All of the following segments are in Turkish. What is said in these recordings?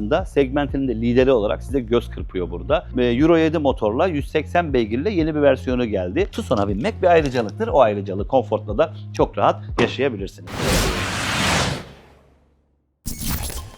aslında segmentinin de lideri olarak size göz kırpıyor burada. Euro 7 motorla 180 beygirle yeni bir versiyonu geldi. Tucson'a binmek bir ayrıcalıktır. O ayrıcalığı konfortla da çok rahat yaşayabilirsiniz.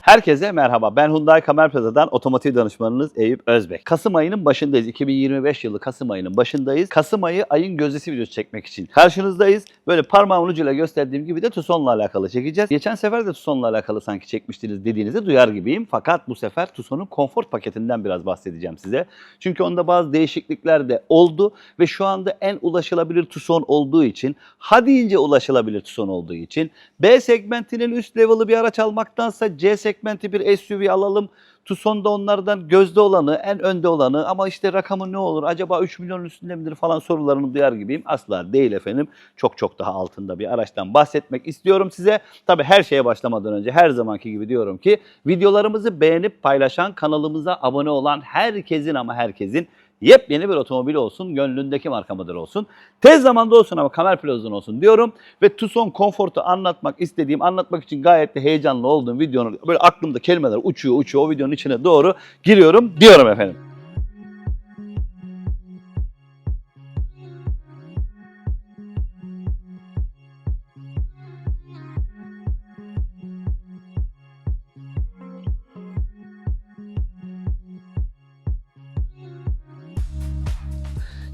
Herkese merhaba. Ben Hyundai Kamer Plaza'dan otomotiv danışmanınız Eyüp Özbek. Kasım ayının başındayız. 2025 yılı Kasım ayının başındayız. Kasım ayı ayın gözdesi videosu çekmek için karşınızdayız. Böyle parmağımın ucuyla gösterdiğim gibi de Tucson'la alakalı çekeceğiz. Geçen sefer de Tucson'la alakalı sanki çekmiştiniz dediğinizi duyar gibiyim. Fakat bu sefer Tucson'un konfor paketinden biraz bahsedeceğim size. Çünkü onda bazı değişiklikler de oldu ve şu anda en ulaşılabilir Tucson olduğu için, ha deyince ulaşılabilir Tucson olduğu için B segmentinin üst level'ı bir araç almaktansa C segmenti bir SUV alalım. Tucson'da onlardan gözde olanı, en önde olanı ama işte rakamı ne olur, acaba 3 milyonun üstünde midir falan sorularını duyar gibiyim. Asla değil efendim. Çok çok daha altında bir araçtan bahsetmek istiyorum size. Tabii her şeye başlamadan önce her zamanki gibi diyorum ki videolarımızı beğenip paylaşan, kanalımıza abone olan herkesin ama herkesin yepyeni bir otomobil olsun, gönlündeki marka model olsun. Tez zamanda olsun ama kamer plazon olsun diyorum. Ve Tucson Comfort'u anlatmak istediğim, anlatmak için gayet de heyecanlı olduğum videonun böyle aklımda kelimeler uçuyor uçuyor o videonun içine doğru giriyorum diyorum efendim.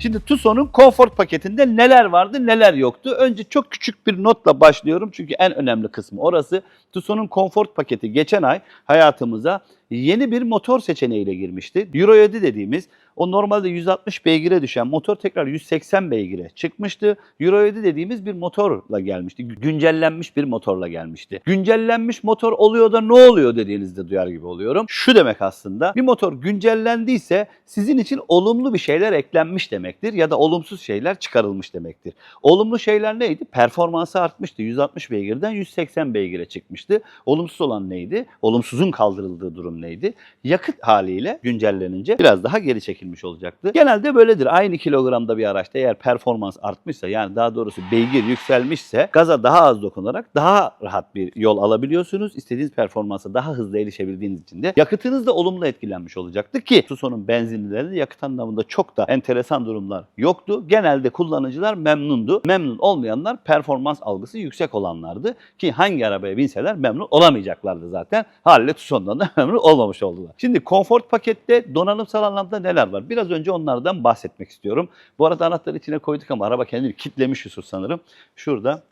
Şimdi Tucson'un Comfort paketinde neler vardı, neler yoktu? Önce çok küçük bir notla başlıyorum çünkü en önemli kısmı orası. Tucson'un Comfort paketi geçen ay hayatımıza yeni bir motor seçeneğiyle girmişti. Euro 7 dediğimiz o normalde 160 beygire düşen motor tekrar 180 beygire çıkmıştı. Euro 7 dediğimiz bir motorla gelmişti. Güncellenmiş bir motorla gelmişti. Güncellenmiş motor oluyor da ne oluyor dediğinizde duyar gibi oluyorum. Şu demek aslında bir motor güncellendiyse sizin için olumlu bir şeyler eklenmiş demektir ya da olumsuz şeyler çıkarılmış demektir. Olumlu şeyler neydi? Performansı artmıştı. 160 beygirden 180 beygire çıkmıştı. Olumsuz olan neydi? Olumsuzun kaldırıldığı durum neydi? Yakıt haliyle güncellenince biraz daha geri çekilmiş olacaktı. Genelde böyledir. Aynı kilogramda bir araçta eğer performans artmışsa yani daha doğrusu beygir yükselmişse gaza daha az dokunarak daha rahat bir yol alabiliyorsunuz. İstediğiniz performansa daha hızlı erişebildiğiniz için de yakıtınız da olumlu etkilenmiş olacaktı ki Tucson'un benzinlilerinde yakıt anlamında çok da enteresan durumlar yoktu. Genelde kullanıcılar memnundu. Memnun olmayanlar performans algısı yüksek olanlardı ki hangi arabaya binseler memnun olamayacaklardı zaten. Haliyle Tucson'dan da memnun olmamış oldular. Şimdi konfor pakette donanımsal anlamda neler var? Biraz önce onlardan bahsetmek istiyorum. Bu arada anahtarı içine koyduk ama araba kendini kitlemiş Yusuf sanırım. Şurada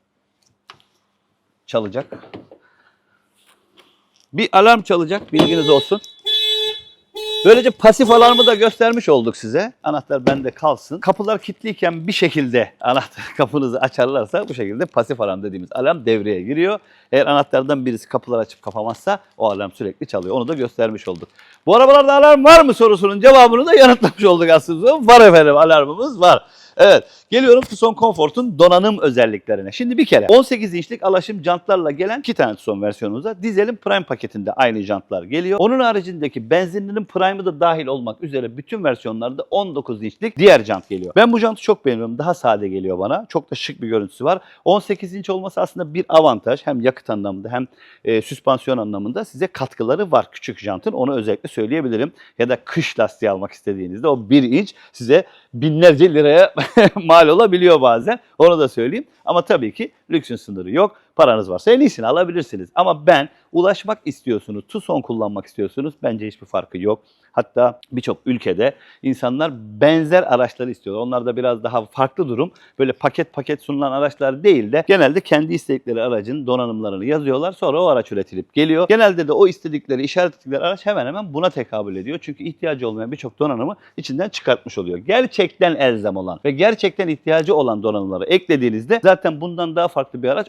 çalacak. Bir alarm çalacak bilginiz olsun. Böylece pasif alarmı da göstermiş olduk size. Anahtar bende kalsın. Kapılar kilitliyken bir şekilde anahtar kapınızı açarlarsa bu şekilde pasif alarm dediğimiz alarm devreye giriyor. Eğer anahtardan birisi kapıları açıp kapamazsa o alarm sürekli çalıyor. Onu da göstermiş olduk. Bu arabalarda alarm var mı sorusunun cevabını da yanıtlamış olduk aslında. Var efendim alarmımız var. Evet. Geliyorum Tucson Comfort'un donanım özelliklerine. Şimdi bir kere 18 inçlik alaşım jantlarla gelen iki tane Tucson versiyonumuza dizelin Prime paketinde aynı jantlar geliyor. Onun haricindeki benzinlinin Prime'ı da dahil olmak üzere bütün versiyonlarda 19 inçlik diğer jant geliyor. Ben bu jantı çok beğeniyorum. Daha sade geliyor bana. Çok da şık bir görüntüsü var. 18 inç olması aslında bir avantaj. Hem yakıt anlamında hem e, süspansiyon anlamında size katkıları var küçük jantın. Onu özellikle söyleyebilirim. Ya da kış lastiği almak istediğinizde o 1 inç size binlerce liraya mal olabiliyor bazen. Onu da söyleyeyim. Ama tabii ki lüksün sınırı yok. Paranız varsa en iyisini alabilirsiniz. Ama ben ulaşmak istiyorsunuz, Tucson kullanmak istiyorsunuz. Bence hiçbir farkı yok. Hatta birçok ülkede insanlar benzer araçları istiyorlar. Onlarda biraz daha farklı durum. Böyle paket paket sunulan araçlar değil de genelde kendi istedikleri aracın donanımlarını yazıyorlar. Sonra o araç üretilip geliyor. Genelde de o istedikleri, işaret ettikleri araç hemen hemen buna tekabül ediyor. Çünkü ihtiyacı olmayan birçok donanımı içinden çıkartmış oluyor. Gerçekten elzem olan ve gerçekten ihtiyacı olan donanımları eklediğinizde zaten bundan daha farklı bir araç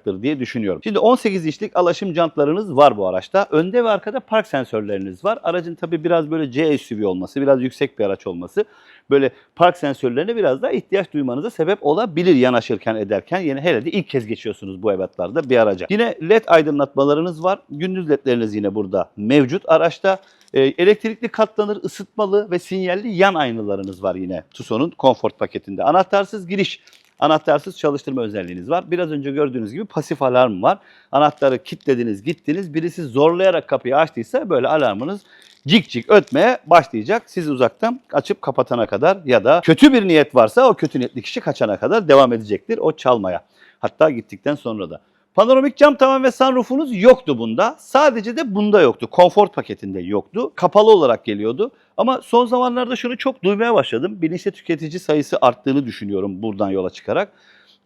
oluşmayacaktır diye düşünüyorum. Şimdi 18 inçlik alaşım jantlarınız var bu araçta. Önde ve arkada park sensörleriniz var. Aracın tabi biraz böyle C SUV olması, biraz yüksek bir araç olması böyle park sensörlerine biraz daha ihtiyaç duymanıza sebep olabilir yanaşırken ederken. Yine hele de ilk kez geçiyorsunuz bu ebatlarda bir araca. Yine led aydınlatmalarınız var. Gündüz ledleriniz yine burada mevcut araçta. Ee, elektrikli katlanır, ısıtmalı ve sinyalli yan aynalarınız var yine Tucson'un Comfort paketinde. Anahtarsız giriş Anahtarsız çalıştırma özelliğiniz var. Biraz önce gördüğünüz gibi pasif alarm var. Anahtarı kilitlediniz, gittiniz. Birisi zorlayarak kapıyı açtıysa böyle alarmınız cik cik ötmeye başlayacak. Siz uzaktan açıp kapatana kadar ya da kötü bir niyet varsa o kötü niyetli kişi kaçana kadar devam edecektir o çalmaya. Hatta gittikten sonra da. Panoramik cam tavan ve sunroofunuz yoktu bunda. Sadece de bunda yoktu. Konfor paketinde yoktu. Kapalı olarak geliyordu. Ama son zamanlarda şunu çok duymaya başladım. Bilinçli tüketici sayısı arttığını düşünüyorum buradan yola çıkarak.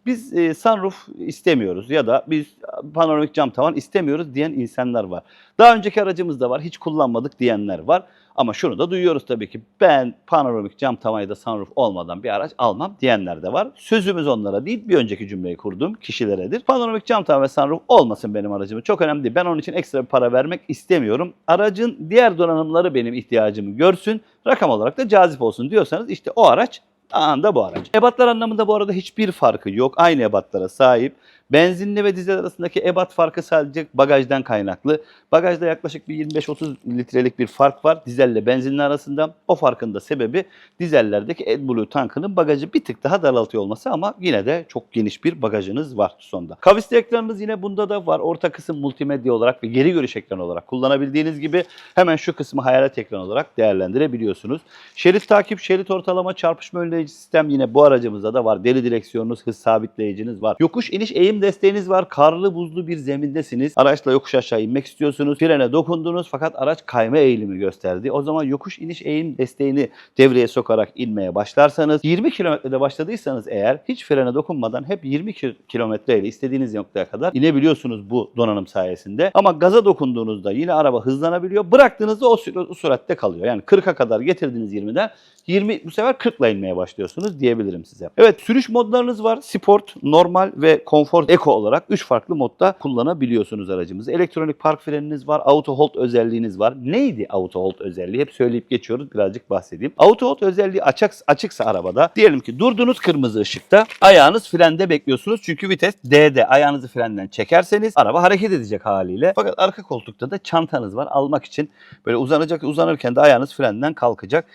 Biz e, sunroof istemiyoruz ya da biz panoramik cam tavan istemiyoruz diyen insanlar var. Daha önceki aracımız da var, hiç kullanmadık diyenler var. Ama şunu da duyuyoruz tabii ki ben panoramik cam tavan da sunroof olmadan bir araç almam diyenler de var. Sözümüz onlara değil bir önceki cümleyi kurduğum kişileredir. Panoramik cam tavan ve sunroof olmasın benim aracım. Çok önemli değil. Ben onun için ekstra bir para vermek istemiyorum. Aracın diğer donanımları benim ihtiyacımı görsün. Rakam olarak da cazip olsun diyorsanız işte o araç Anda bu araç. Ebatlar anlamında bu arada hiçbir farkı yok. Aynı ebatlara sahip. Benzinli ve dizel arasındaki ebat farkı sadece bagajdan kaynaklı. Bagajda yaklaşık bir 25-30 litrelik bir fark var dizelle benzinli arasında. O farkın da sebebi dizellerdeki AdBlue tankının bagajı bir tık daha daraltıyor olması ama yine de çok geniş bir bagajınız var sonda. Kavisli ekranınız yine bunda da var. Orta kısım multimedya olarak ve geri görüş ekranı olarak kullanabildiğiniz gibi hemen şu kısmı hayalet ekran olarak değerlendirebiliyorsunuz. Şerit takip, şerit ortalama, çarpışma önleyici sistem yine bu aracımızda da var. Deri direksiyonunuz, hız sabitleyiciniz var. Yokuş iniş eğim desteğiniz var. Karlı buzlu bir zemindesiniz. Araçla yokuş aşağı inmek istiyorsunuz. Frene dokundunuz fakat araç kayma eğilimi gösterdi. O zaman yokuş iniş eğim desteğini devreye sokarak inmeye başlarsanız 20 kilometrede başladıysanız eğer hiç frene dokunmadan hep 20 ki- kilometre ile istediğiniz noktaya kadar inebiliyorsunuz bu donanım sayesinde. Ama gaza dokunduğunuzda yine araba hızlanabiliyor. Bıraktığınızda o, sü- o süratte kalıyor. Yani 40'a kadar getirdiniz 20'den 20 bu sefer 40 ile inmeye başlıyorsunuz diyebilirim size. Evet sürüş modlarınız var. Sport, normal ve konfor eco olarak 3 farklı modda kullanabiliyorsunuz aracımızı. Elektronik park freniniz var. Auto hold özelliğiniz var. Neydi auto hold özelliği? Hep söyleyip geçiyoruz. Birazcık bahsedeyim. Auto hold özelliği açık, açıksa arabada diyelim ki durdunuz kırmızı ışıkta ayağınız frende bekliyorsunuz. Çünkü vites D'de ayağınızı frenden çekerseniz araba hareket edecek haliyle. Fakat arka koltukta da çantanız var almak için. Böyle uzanacak uzanırken de ayağınız frenden kalkacak.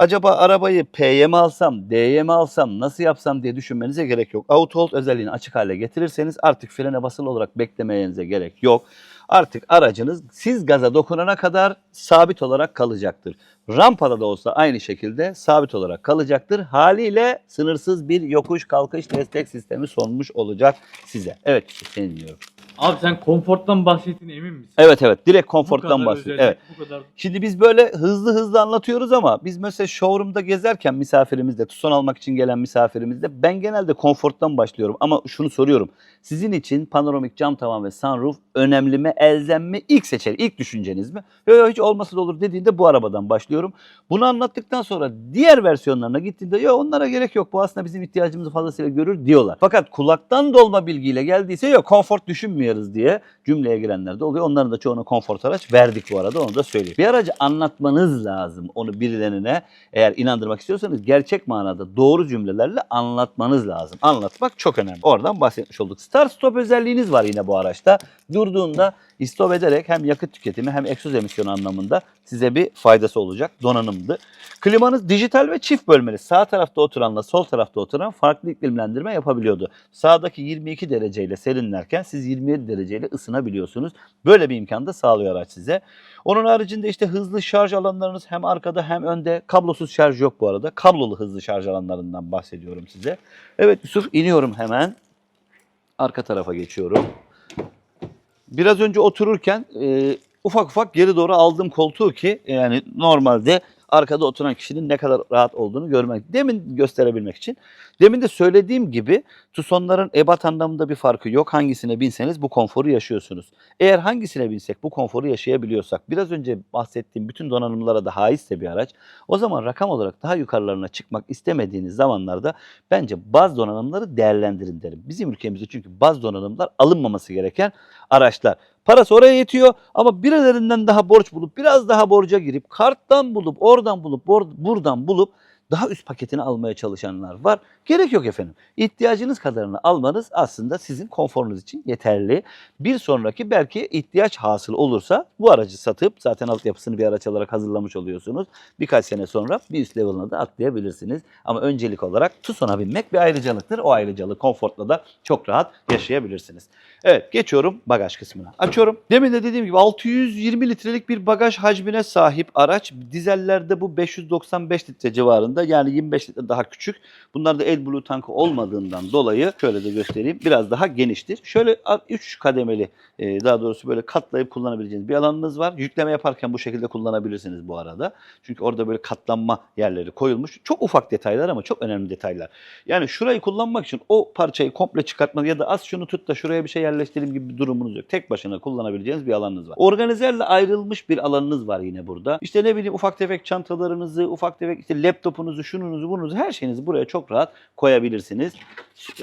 Acaba arabayı P'ye mi alsam, D'ye mi alsam, nasıl yapsam diye düşünmenize gerek yok. Auto hold özelliğini açık hale getirirseniz artık frene basılı olarak beklemenize gerek yok. Artık aracınız siz gaza dokunana kadar sabit olarak kalacaktır. Rampada da olsa aynı şekilde sabit olarak kalacaktır. Haliyle sınırsız bir yokuş kalkış destek sistemi sunmuş olacak size. Evet seni dinliyorum. Abi sen konforttan bahsettiğine emin misin? Evet evet direkt konforttan bahsediyorum. Evet. Bu kadar Şimdi biz böyle hızlı hızlı anlatıyoruz ama biz mesela showroom'da gezerken misafirimizde, tuson almak için gelen misafirimizde ben genelde konforttan başlıyorum. Ama şunu soruyorum. Sizin için panoramik cam tavan ve sunroof önemli mi, elzem mi? İlk seçer, ilk düşünceniz mi? Yok yok hiç olmasa da olur dediğinde bu arabadan başlıyorum. Bunu anlattıktan sonra diğer versiyonlarına gittiğinde yok onlara gerek yok. Bu aslında bizim ihtiyacımızı fazlasıyla görür diyorlar. Fakat kulaktan dolma bilgiyle geldiyse yok konfor düşünmüyoruz diye cümleye girenler de oluyor. Onların da çoğuna konfor araç verdik bu arada onu da söyleyeyim. Bir aracı anlatmanız lazım onu birilerine eğer inandırmak istiyorsanız gerçek manada doğru cümlelerle anlatmanız lazım. Anlatmak çok önemli. Oradan bahsetmiş olduk. Start stop özelliğiniz var yine bu araçta. Durduğunda istop ederek hem yakıt tüketimi hem egzoz emisyonu anlamında size bir faydası olacak donanımdı. Klimanız dijital ve çift bölmeli. Sağ tarafta oturanla sol tarafta oturan farklı iklimlendirme yapabiliyordu. Sağdaki 22 dereceyle serinlerken siz 27 dereceyle ısınabiliyorsunuz. Böyle bir imkan da sağlıyor araç size. Onun haricinde işte hızlı şarj alanlarınız hem arkada hem önde. Kablosuz şarj yok bu arada. Kablolu hızlı şarj alanlarından bahsediyorum size. Evet Yusuf iniyorum hemen. Arka tarafa geçiyorum. Biraz önce otururken e, ufak ufak geri doğru aldım koltuğu ki yani normalde arkada oturan kişinin ne kadar rahat olduğunu görmek, demin gösterebilmek için. Demin de söylediğim gibi Tucson'ların ebat anlamında bir farkı yok. Hangisine binseniz bu konforu yaşıyorsunuz. Eğer hangisine binsek bu konforu yaşayabiliyorsak, biraz önce bahsettiğim bütün donanımlara da haizse bir araç, o zaman rakam olarak daha yukarılarına çıkmak istemediğiniz zamanlarda bence baz donanımları değerlendirin derim. Bizim ülkemizde çünkü baz donanımlar alınmaması gereken araçlar. Parası oraya yetiyor ama birilerinden daha borç bulup biraz daha borca girip karttan bulup oradan bulup buradan bulup daha üst paketini almaya çalışanlar var. Gerek yok efendim. İhtiyacınız kadarını almanız aslında sizin konforunuz için yeterli. Bir sonraki belki ihtiyaç hasıl olursa bu aracı satıp zaten altyapısını bir araç alarak hazırlamış oluyorsunuz. Birkaç sene sonra bir üst level'ına da atlayabilirsiniz. Ama öncelik olarak Tucson'a binmek bir ayrıcalıktır. O ayrıcalığı konfortla da çok rahat yaşayabilirsiniz. Evet geçiyorum bagaj kısmına. Açıyorum. Demin de dediğim gibi 620 litrelik bir bagaj hacmine sahip araç. Dizellerde bu 595 litre civarında yani 25 litre daha küçük. Bunlar da AdBlue tankı olmadığından dolayı şöyle de göstereyim biraz daha geniştir. Şöyle 3 kademeli e, daha doğrusu böyle katlayıp kullanabileceğiniz bir alanınız var. Yükleme yaparken bu şekilde kullanabilirsiniz bu arada. Çünkü orada böyle katlanma yerleri koyulmuş. Çok ufak detaylar ama çok önemli detaylar. Yani şurayı kullanmak için o parçayı komple çıkartmak ya da az şunu tut da şuraya bir şey yerleştireyim gibi bir durumunuz yok. Tek başına kullanabileceğiniz bir alanınız var. Organizerle ayrılmış bir alanınız var yine burada. İşte ne bileyim ufak tefek çantalarınızı, ufak tefek işte laptopunuzu, şununuzu, bununuzu her şeyinizi buraya çok rahat koyabilirsiniz.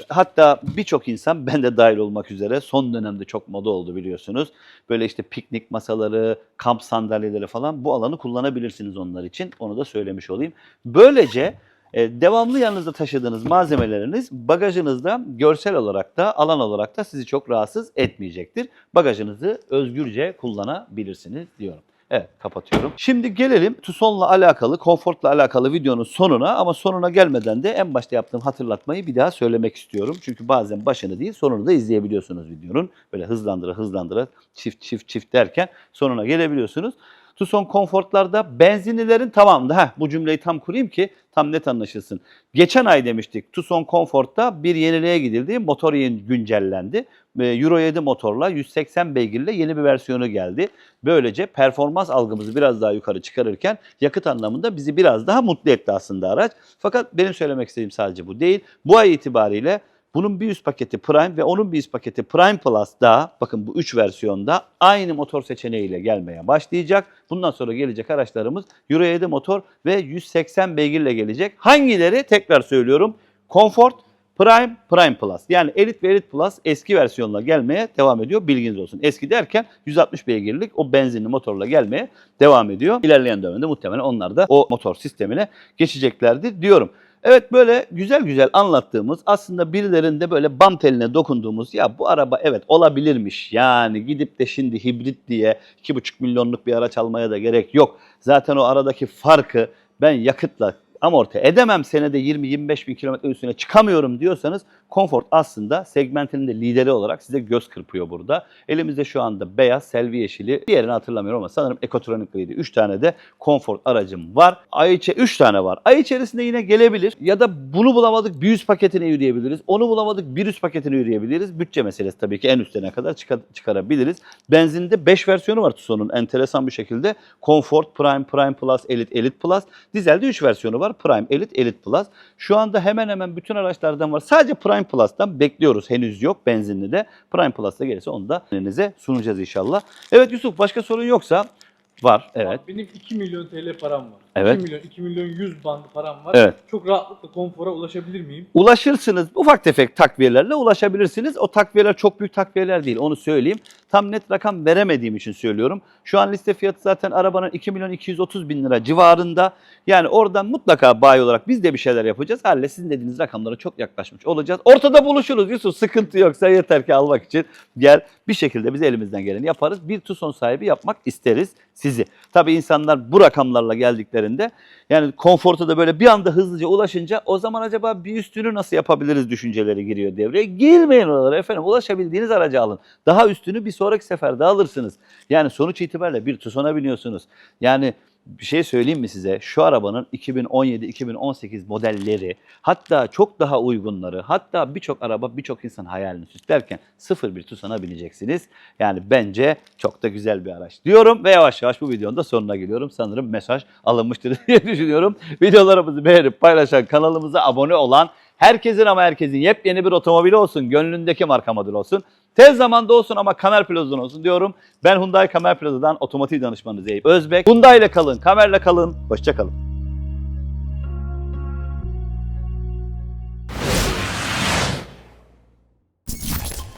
Hatta birçok insan ben de dahil olmak üzere son dönemde çok moda oldu biliyorsunuz. Böyle işte piknik masaları, kamp sandalyeleri falan bu alanı kullanabilirsiniz onlar için. Onu da söylemiş olayım. Böylece e, devamlı yanınızda taşıdığınız malzemeleriniz bagajınızda görsel olarak da alan olarak da sizi çok rahatsız etmeyecektir. Bagajınızı özgürce kullanabilirsiniz diyorum. Evet kapatıyorum. Şimdi gelelim Tucson'la alakalı, konfortla alakalı videonun sonuna ama sonuna gelmeden de en başta yaptığım hatırlatmayı bir daha söylemek istiyorum. Çünkü bazen başını değil sonunu da izleyebiliyorsunuz videonun. Böyle hızlandıra hızlandıra çift çift çift derken sonuna gelebiliyorsunuz. Tucson konfortlarda benzinlilerin tamamında, heh, bu cümleyi tam kurayım ki tam net anlaşılsın. Geçen ay demiştik Tucson Comfort'ta bir yeniliğe gidildi. Motor güncellendi. Ee, Euro 7 motorla 180 beygirle yeni bir versiyonu geldi. Böylece performans algımızı biraz daha yukarı çıkarırken yakıt anlamında bizi biraz daha mutlu etti aslında araç. Fakat benim söylemek istediğim sadece bu değil. Bu ay itibariyle bunun bir üst paketi Prime ve onun bir üst paketi Prime Plus da bakın bu 3 versiyonda aynı motor seçeneğiyle gelmeye başlayacak. Bundan sonra gelecek araçlarımız Euro 7 motor ve 180 beygirle gelecek. Hangileri tekrar söylüyorum. Comfort, Prime, Prime Plus. Yani Elite ve Elite Plus eski versiyonla gelmeye devam ediyor. Bilginiz olsun. Eski derken 160 beygirlik o benzinli motorla gelmeye devam ediyor. İlerleyen dönemde muhtemelen onlar da o motor sistemine geçeceklerdir diyorum. Evet böyle güzel güzel anlattığımız aslında birilerinde böyle bam teline dokunduğumuz ya bu araba evet olabilirmiş. Yani gidip de şimdi hibrit diye 2,5 milyonluk bir araç almaya da gerek yok. Zaten o aradaki farkı ben yakıtla amorti edemem senede 20-25 bin kilometre üstüne çıkamıyorum diyorsanız Comfort aslında segmentinin de lideri olarak size göz kırpıyor burada. Elimizde şu anda beyaz, selvi yeşili, diğerini hatırlamıyorum ama sanırım Ecotronic griydi. 3 tane de Comfort aracım var. Ay içe 3 tane var. Ay içerisinde yine gelebilir ya da bunu bulamadık bir üst paketine yürüyebiliriz. Onu bulamadık bir üst paketine yürüyebiliriz. Bütçe meselesi tabii ki en üstüne kadar çıkar- çıkarabiliriz. Benzinde 5 versiyonu var Tucson'un enteresan bir şekilde. Comfort, Prime, Prime Plus, Elite, Elite Plus. Dizelde 3 versiyonu var. Prime, Elite, Elite Plus. Şu anda hemen hemen bütün araçlardan var. Sadece Prime Plus'tan bekliyoruz. Henüz yok benzinli de. Prime Plus'ta gelirse onu da elinize sunacağız inşallah. Evet Yusuf başka sorun yoksa var. Evet. Benim 2 milyon TL param var. Evet. 2 milyon, 2 milyon 100 bandı param var. Evet. Çok rahatlıkla konfora ulaşabilir miyim? Ulaşırsınız. Ufak tefek takviyelerle ulaşabilirsiniz. O takviyeler çok büyük takviyeler değil. Onu söyleyeyim. Tam net rakam veremediğim için söylüyorum. Şu an liste fiyatı zaten arabanın 2 milyon 230 bin lira civarında. Yani oradan mutlaka bayi olarak biz de bir şeyler yapacağız. Halle sizin dediğiniz rakamlara çok yaklaşmış olacağız. Ortada buluşuruz Yusuf. Sıkıntı yoksa yeter ki almak için gel. Bir şekilde biz elimizden geleni yaparız. Bir Tucson sahibi yapmak isteriz sizi. Tabii insanlar bu rakamlarla geldiklerinde yani konforta da böyle bir anda hızlıca ulaşınca o zaman acaba bir üstünü nasıl yapabiliriz düşünceleri giriyor devreye. Girmeyin oralara efendim. Ulaşabildiğiniz aracı alın. Daha üstünü bir sonraki seferde alırsınız. Yani sonuç itibariyle bir Tucson'a biniyorsunuz. Yani bir şey söyleyeyim mi size? Şu arabanın 2017-2018 modelleri hatta çok daha uygunları hatta birçok araba birçok insan hayalini süslerken sıfır bir Tucson'a bineceksiniz. Yani bence çok da güzel bir araç diyorum ve yavaş yavaş bu videonun da sonuna geliyorum. Sanırım mesaj alınmıştır diye düşünüyorum. Videolarımızı beğenip paylaşan kanalımıza abone olan herkesin ama herkesin yepyeni bir otomobili olsun. Gönlündeki marka model olsun. Tez zamanda olsun ama Kamer Plaza'dan olsun diyorum. Ben Hyundai Kamer Plaza'dan otomotiv danışmanınız Eyüp Özbek. Hyundai ile kalın, Kamer'le kalın. Hoşça kalın.